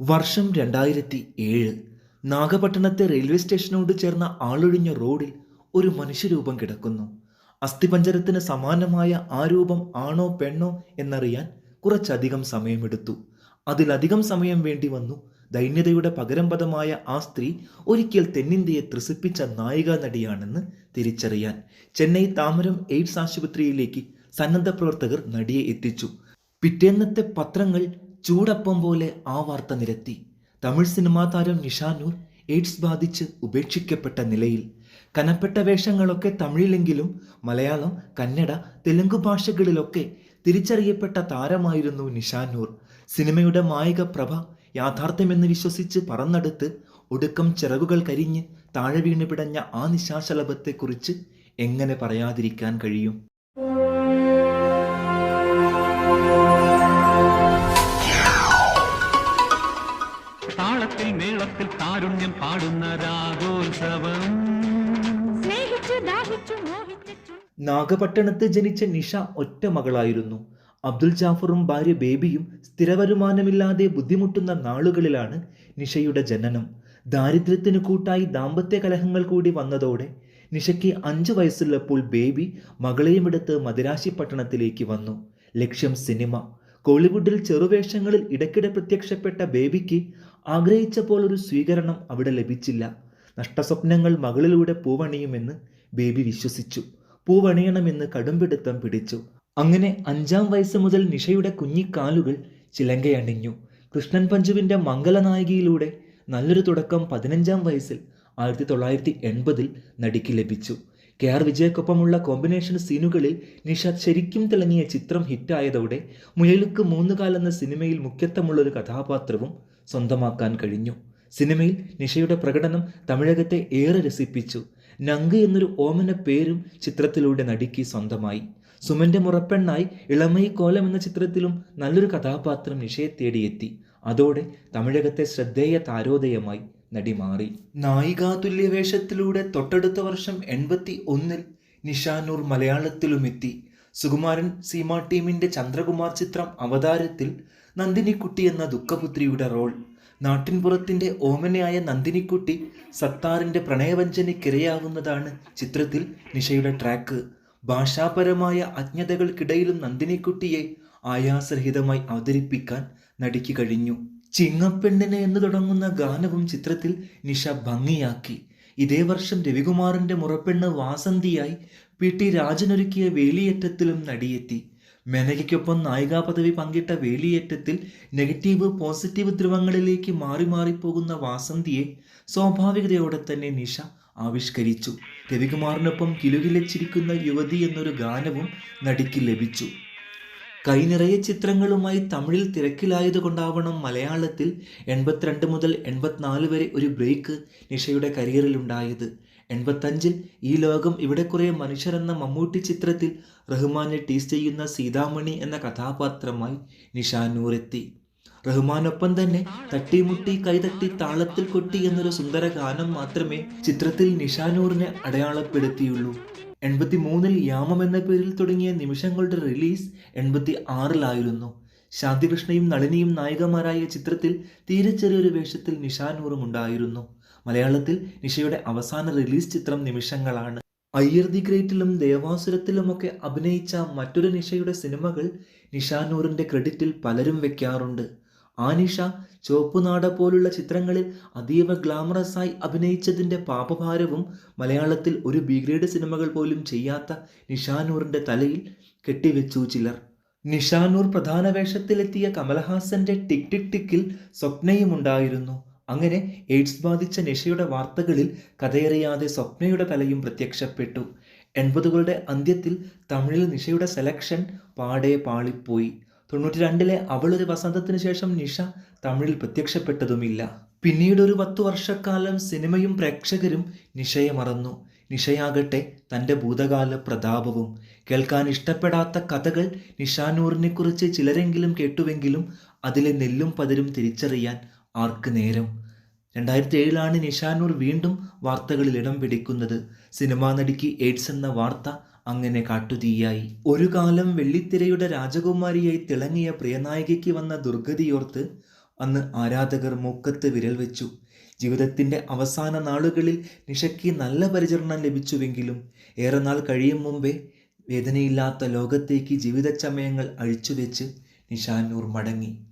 വർഷം രണ്ടായിരത്തി ഏഴ് നാഗപട്ടണത്തെ റെയിൽവേ സ്റ്റേഷനോട് ചേർന്ന ആളൊഴിഞ്ഞ റോഡിൽ ഒരു മനുഷ്യരൂപം കിടക്കുന്നു. അസ്ഥിപഞ്ചരത്തിന് സമാനമായ ആ രൂപം ആണോ പെണ്ണോ എന്നറിയാൻ കുറച്ചധികം സമയമെടുത്തു. അതിലധികം സമയം വേണ്ടി വന്നു. ദൈന്യതയുടെ പകരം പദമായ ആ സ്ത്രീ ഒരിക്കൽ തെന്നിന്ത്യയെ ത്രസിപ്പിച്ച നായിക നടിയാണെന്ന് തിരിച്ചറിയാൻ ചെന്നൈ താമരം എയ്ഡ്സ് ആശുപത്രിയിലേക്ക് സന്നദ്ധ പ്രവർത്തകർ നടിയെ എത്തിച്ചു. പിറ്റേന്നത്തെ പത്രങ്ങൾ ചൂടപ്പം പോലെ ആ വാർത്ത നിരത്തി. തമിഴ് സിനിമാ താരം നിഷാനൂർ എയ്ഡ്സ് ബാധിച്ച് ഉപേക്ഷിക്കപ്പെട്ട നിലയിൽ കനപ്പെട്ട വേഷങ്ങളൊക്കെ തമിഴിലെങ്കിലും മലയാളം കന്നഡ തെലുങ്ക് ഭാഷകളിലൊക്കെ തിരിച്ചറിയപ്പെട്ട താരമായിരുന്നു നിഷാനൂർ സിനിമയുടെ മായിക പ്രഭ യാഥാർത്ഥ്യമെന്ന് വിശ്വസിച്ച് പറന്നെടുത്ത് ഒടുക്കം ചിറകുകൾ കരിഞ്ഞ് താഴെ വീണ് പിടഞ്ഞ ആ നിശാശലഭത്തെക്കുറിച്ച് എങ്ങനെ പറയാതിരിക്കാൻ കഴിയും? താരുണ്യം പാടുന്ന രാഗോത്സവം. സ്നേഹിച്ചു ദാഹിച്ചു മോഹിച്ചു നാഗപട്ടണത്ത് ജനിച്ച നിഷ ഒറ്റ മകളായിരുന്നു. അബ്ദുൽ ജാഫറും ഭാര്യ ബേബിയും സ്ഥിരവരുമാനമില്ലാതെ ബുദ്ധിമുട്ടുന്ന നാളുകളിലാണ് നിഷയുടെ ജനനം. ദാരിദ്ര്യത്തിന് കൂട്ടായി ദാമ്പത്യ കലഹങ്ങൾ കൂടി വന്നതോടെ നിഷയ്ക്ക് അഞ്ചു വയസ്സുള്ളപ്പോൾ ബേബി മകളെയും എടുത്ത് മദിരാശി പട്ടണത്തിലേക്ക് വന്നു. ലക്ഷ്യം സിനിമ. കോളിവുഡിൽ ചെറുവേഷങ്ങളിൽ ഇടയ്ക്കിടെ പ്രത്യക്ഷപ്പെട്ട ബേബിക്ക് ആഗ്രഹിച്ച പോലൊരു സ്വീകരണം അവിടെ ലഭിച്ചില്ല. നഷ്ടസ്വപ്നങ്ങൾ മകളിലൂടെ പൂവണിയുമെന്ന് ബേബി വിശ്വസിച്ചു. പൂവണിയണമെന്ന് കടുംപിടുത്തം പിടിച്ചു. അങ്ങനെ അഞ്ചാം വയസ്സ് മുതൽ നിഷയുടെ കുഞ്ഞിക്കാലുകൾ ചിലങ്കയണിഞ്ഞു. കൃഷ്ണൻ പഞ്ചുവിന്റെ മംഗലനായികയിലൂടെ നല്ലൊരു തുടക്കം പതിനഞ്ചാം വയസ്സിൽ ആയിരത്തി തൊള്ളായിരത്തി എൺപതിൽ നടിക്ക് ലഭിച്ചു. കെ ആർ വിജയക്കൊപ്പമുള്ള കോമ്പിനേഷൻ സീനുകളിൽ നിഷ ശരിക്കും തിളങ്ങിയ ചിത്രം ഹിറ്റായതോടെ മുയലുക്ക് മൂന്നുകാൽ എന്ന സിനിമയിൽ മുഖ്യത്വമുള്ളൊരു കഥാപാത്രവും സ്വന്തമാക്കാൻ കഴിഞ്ഞു. സിനിമയിൽ നിഷയുടെ പ്രകടനം തമിഴകത്തെ ഏറെ രസിപ്പിച്ചു. നങ്ക് എന്നൊരു ഓമന പേരും ചിത്രത്തിലൂടെ നടിക്ക് സ്വന്തമായി. സുമന്റെ മുറപ്പെണ്ണായി ഇളമൈ കോലം എന്ന ചിത്രത്തിലും നല്ലൊരു കഥാപാത്രം നിഷയെ തേടിയെത്തി. അതോടെ തമിഴകത്തെ ശ്രദ്ധേയ താരോദയമായി. നടി മാറി നായികാതുല്യ വേഷത്തിലൂടെ തൊട്ടടുത്ത വർഷം എൺപത്തി ഒന്നിൽ നിഷാനൂർ മലയാളത്തിലുമെത്തി. സുകുമാരൻ സീമ ടീമിന്റെ ചന്ദ്രകുമാർ ചിത്രം അവതാരത്തിൽ നന്ദിനിക്കുട്ടി എന്ന ദുഃഖപുത്രിയുടെ റോൾ. നാട്ടിൻപുറത്തിന്റെ ഓമനയായ നന്ദിനിക്കുട്ടി സത്താറിന്റെ പ്രണയവഞ്ചനയ്ക്കിരയാവുന്നതാണ് ചിത്രത്തിൽ നിഷയുടെ ട്രാക്ക് ഭാഷാപരമായ അജ്ഞതകൾക്കിടയിലും നന്ദിനിക്കുട്ടിയെ ആയാസരഹിതമായി അവതരിപ്പിക്കാൻ നടിക്ക് കഴിഞ്ഞു. ചിങ്ങപ്പെണ്ണിന് എന്ന് തുടങ്ങുന്ന ഗാനവും ചിത്രത്തിൽ നിഷ ഭംഗിയാക്കി. ഇതേ വർഷം രവികുമാറിന്റെ മുറപ്പെണ്ണ് വാസന്തിയായി പി ടി രാജനൊരുക്കിയ വേലിയേറ്റത്തിലും നടിയെത്തി. മെനകയ്ക്കൊപ്പം നായികാ പദവി പങ്കിട്ട വേലിയേറ്റത്തിൽ നെഗറ്റീവ് പോസിറ്റീവ് ധ്രുവങ്ങളിലേക്ക് മാറി മാറിപ്പോകുന്ന വാസന്തിയെ സ്വാഭാവികതയോടെ തന്നെ നിഷ ആവിഷ്കരിച്ചു. രവികുമാറിനൊപ്പം കിലുകിലച്ചിരിക്കുന്ന യുവതി എന്നൊരു ഗാനവും നടിക്ക് ലഭിച്ചു. കൈനിറയെ ചിത്രങ്ങളുമായി തമിഴിൽ തിരക്കിലായതുകൊണ്ടാവണം മലയാളത്തിൽ എൺപത്തിരണ്ട് മുതൽ എൺപത്തിനാല് വരെ ഒരു ബ്രേക്ക് നിഷയുടെ കരിയറിൽ കരിയറിലുണ്ടായത്. എൺപത്തഞ്ചിൽ ഈ ലോകം ഇവിടെ കുറേ മനുഷ്യരെന്ന മമ്മൂട്ടി ചിത്രത്തിൽ റഹ്മാനെ ടീസ് ചെയ്യുന്ന സീതാമണി എന്ന കഥാപാത്രമായി നിഷാനൂർ എത്തി റഹ്മാനൊപ്പം തന്നെ തട്ടിമുട്ടി കൈതട്ടി താളത്തിൽ കൊട്ടി എന്നൊരു സുന്ദര ഗാനം മാത്രമേ ചിത്രത്തിൽ നിഷാനൂറിനെ അടയാളപ്പെടുത്തിയുള്ളൂ. എൺപത്തി മൂന്നിൽ യാമം എന്ന പേരിൽ തുടങ്ങിയ നിമിഷങ്ങളുടെ റിലീസ് എൺപത്തി ആറിലായിരുന്നു ശാന്തികൃഷ്ണയും നളിനിയും നായികമാരായ ചിത്രത്തിൽ തീരെ ചെറിയൊരു വേഷത്തിൽ നിഷാനൂറും ഉണ്ടായിരുന്നു. മലയാളത്തിൽ നിഷയുടെ അവസാന റിലീസ് ചിത്രം നിമിഷങ്ങളാണ്. അയ്യർ ദി ഗ്രേറ്റിലും ദേവാസുരത്തിലുമൊക്കെ അഭിനയിച്ച മറ്റൊരു നിഷയുടെ സിനിമകൾ നിഷാനൂറിന്റെ ക്രെഡിറ്റിൽ പലരും വെക്കാറുണ്ട്. ആ നിഷ ചുവപ്പുനാട പോലുള്ള ചിത്രങ്ങളിൽ അതീവ ഗ്ലാമറസായി അഭിനയിച്ചതിന്റെ പാപഭാരവും മലയാളത്തിൽ ഒരു ബി ഗ്രേഡ് സിനിമകൾ പോലും ചെയ്യാത്ത നിഷാനൂറിന്റെ തലയിൽ കെട്ടിവെച്ചു ചിലർ. നിഷാനൂർ പ്രധാന വേഷത്തിലെത്തിയ കമലഹാസന്റെ ടിക് ടിക് ടിക്കിൽ സ്വപ്നയും ഉണ്ടായിരുന്നു അങ്ങനെ എയ്ഡ്സ് ബാധിച്ച നിഷയുടെ വാർത്തകളിൽ കഥയറിയാതെ സ്വപ്നയുടെ തലയും പ്രത്യക്ഷപ്പെട്ടു. എൺപതുകളുടെ അന്ത്യത്തിൽ തമിഴിൽ നിഷയുടെ സെലക്ഷൻ പാടെ പാളിപ്പോയി. തൊണ്ണൂറ്റി രണ്ടിലെ അവളൊരു വസന്തത്തിന് ശേഷം നിഷ തമിഴിൽ പ്രത്യക്ഷപ്പെട്ടതുമില്ല. പിന്നീട് ഒരു പത്തു വർഷക്കാലം സിനിമയും പ്രേക്ഷകരും നിഷയെ മറന്നു. നിഷയാകട്ടെ തന്റെ ഭൂതകാല പ്രതാപവും. കേൾക്കാൻ ഇഷ്ടപ്പെടാത്ത കഥകൾ നിഷാനൂറിനെക്കുറിച്ച് ചിലരെങ്കിലും കേട്ടുവെങ്കിലും അതിലെ നെല്ലും പതിരും തിരിച്ചറിയാൻ ആർക്ക് നേരം? രണ്ടായിരത്തി ഏഴിലാണ് നിഷാനൂർ വീണ്ടും വാർത്തകളിൽ ഇടം പിടിക്കുന്നത്. സിനിമാ നടിക്ക് എയ്ഡ്സ് എന്ന വാർത്ത അങ്ങനെ കാട്ടുതീയായി. ഒരു കാലം വെള്ളിത്തിരയുടെ രാജകുമാരിയായി തിളങ്ങിയ പ്രിയനായികയ്ക്ക് വന്ന ദുർഗതിയോർത്ത് അന്ന് ആരാധകർ മൂക്കത്ത് വിരൽ വെച്ചു. ജീവിതത്തിന്റെ അവസാന നാളുകളിൽ നിഷയ്ക്ക് നല്ല പരിചരണം ലഭിച്ചുവെങ്കിലും ഏറെ നാൾ കഴിയും മുമ്പേ വേദനയില്ലാത്ത ലോകത്തേക്ക് ജീവിതച്ചമയങ്ങൾ അഴിച്ചുവെച്ച് നിഷാനൂർ മടങ്ങി.